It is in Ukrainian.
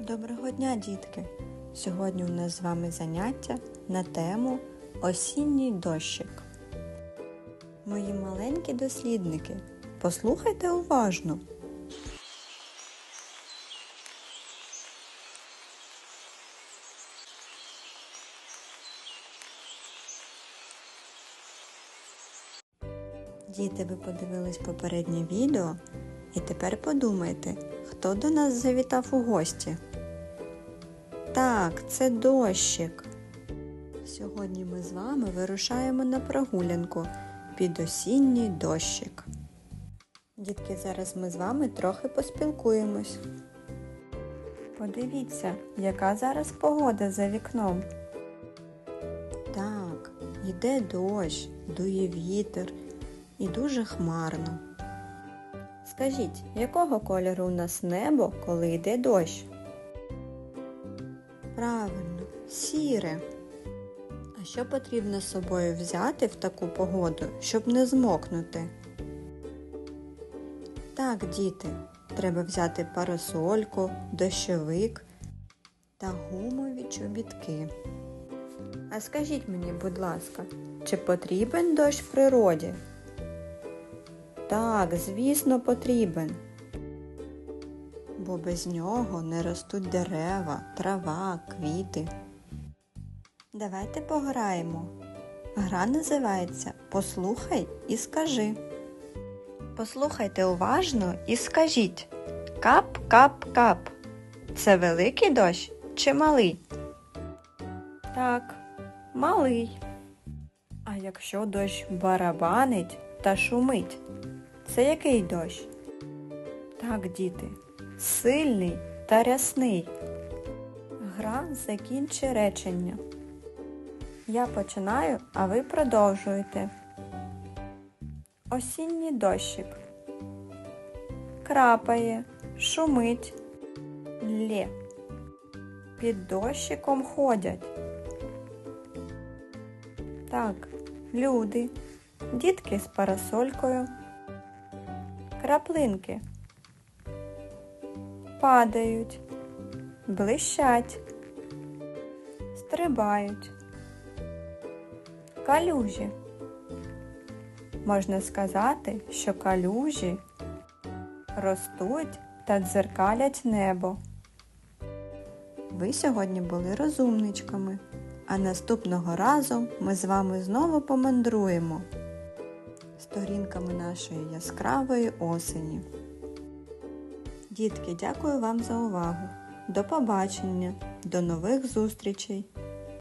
Доброго дня, дітки! Сьогодні у нас з вами заняття на тему Осінній дощик. Мої маленькі дослідники, послухайте уважно. Діти, ви подивились попереднє відео і тепер подумайте, хто до нас завітав у гості. Так, це дощик. Сьогодні ми з вами вирушаємо на прогулянку під осінній дощик. Дітки, зараз ми з вами трохи поспілкуємось. Подивіться, яка зараз погода за вікном. Так, йде дощ, дує вітер і дуже хмарно. Скажіть, якого кольору у нас небо, коли йде дощ? Правильно, сіре. А що потрібно з собою взяти в таку погоду, щоб не змокнути? Так, діти, треба взяти парасольку, дощовик та гумові чобітки. А скажіть мені, будь ласка, чи потрібен дощ в природі? Так, звісно, потрібен. Бо без нього не ростуть дерева, трава, квіти. Давайте пограємо. Гра називається Послухай і скажи. Послухайте уважно і скажіть Кап-кап-кап. Це великий дощ чи малий? Так, малий. А якщо дощ барабанить та шумить, це який дощ? Так, діти, сильний та рясний. Гра закінчи речення. Я починаю, а ви продовжуєте. Осінній дощик. Крапає, шумить, лє. Під дощиком ходять. Так, люди, дітки з парасолькою, краплинки падають, блищать, стрибають, калюжі. Можна сказати, що калюжі ростуть та дзеркалять небо. Ви сьогодні були розумничками, а наступного разу ми з вами знову помандруємо сторінками нашої яскравої осені. Дітки, дякую вам за увагу. До побачення, до нових зустрічей!